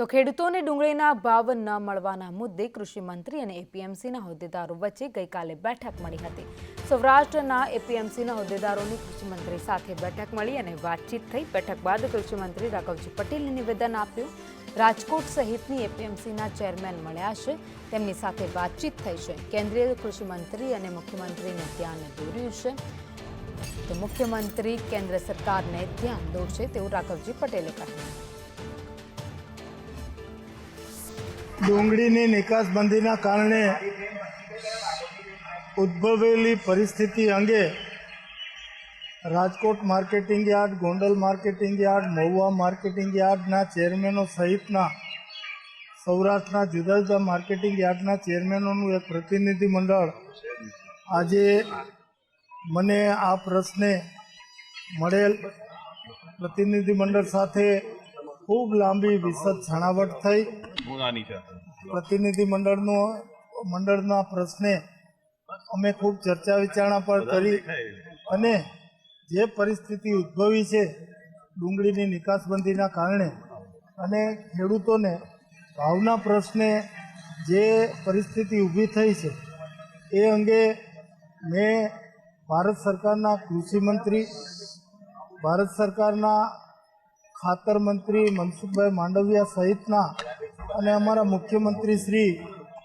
તો ખેડૂતોને ડુંગળીના ભાવ ન મળવાના મુદ્દે કૃષિ મંત્રી અને એપીએમસીના હોદ્દેદારો વચ્ચે ગઈકાલે બેઠક મળી હતી. સૌરાષ્ટ્રના એપીએમસીના હોદ્દેદારોની કૃષિમંત્રી સાથે બેઠક મળી અને વાતચીત થઈ. બેઠક બાદ કૃષિમંત્રી રાઘવજી પટેલે નિવેદન આપ્યું. રાજકોટ સહિતની એપીએમસીના ચેરમેન મળ્યા છે. તેમની સાથે વાતચીત થઈ છે. કેન્દ્રીય કૃષિમંત્રી અને મુખ્યમંત્રીને ધ્યાન દોર્યું છે. તો મુખ્યમંત્રી કેન્દ્ર સરકારને ધ્યાન દોરશે તેવું રાઘવજી પટેલે કહ્યું. ડુંગળીની નિકાસબંધીના કારણે ઉદ્ભવેલી પરિસ્થિતિ અંગે Rajkot marketing yard, Gondal marketing yard, Mahuva marketing યાર્ડના ચેરમેનો સહિતના સૌરાષ્ટ્રના જુદા જુદા માર્કેટિંગ યાર્ડના ચેરમેનોનું એક પ્રતિનિધિ મંડળ આજે મને આ પ્રશ્ને મળેલ પ્રતિનિધિમંડળ સાથે ખૂબ લાંબી વિશદ છણાવટ થઈ. પ્રતિનિધિ મંડળનો મંડળના પ્રશ્ને અમે ખૂબ ચર્ચા વિચારણા પણ કરી અને જે પરિસ્થિતિ ઉદ્ભવી છે ડુંગળીની નિકાસબંધીના કારણે અને ખેડૂતોને ભાવના પ્રશ્ને જે પરિસ્થિતિ ઊભી થઈ છે એ અંગે મેં ભારત સરકારના કૃષિ મંત્રી ભારત સરકારના ખાતર મંત્રી મનસુખભાઈ માંડવિયા સહિતના અને અમારા મુખ્યમંત્રી શ્રી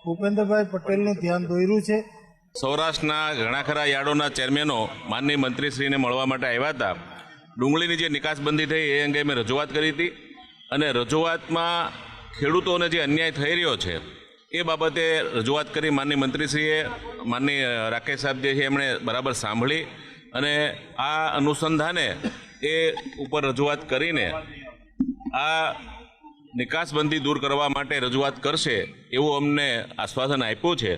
ભૂપેન્દ્રભાઈ પટેલનું ધ્યાન દોર્યું છે. સૌરાષ્ટ્રના ઘણા ખરા યાર્ડોના ચેરમેનો માનનીય મંત્રીશ્રીને મળવા માટે આવ્યા હતા. ડુંગળીની જે નિકાસબંધી થઈ એ અંગે મેં રજૂઆત કરી હતી અને રજૂઆતમાં ખેડૂતોને જે અન્યાય થઈ રહ્યો છે એ બાબતે રજૂઆત કરી માનનીય મંત્રીશ્રીએ, માનનીય રાકેશ સાહેબ જે છે એમણે બરાબર સાંભળી અને આ અનુસંધાને એ ઉપર રજૂઆત કરીને આ નિકાસબંધી દૂર કરવા માટે રજૂઆત કરશે એવું અમને આશ્વાસન આપ્યું છે.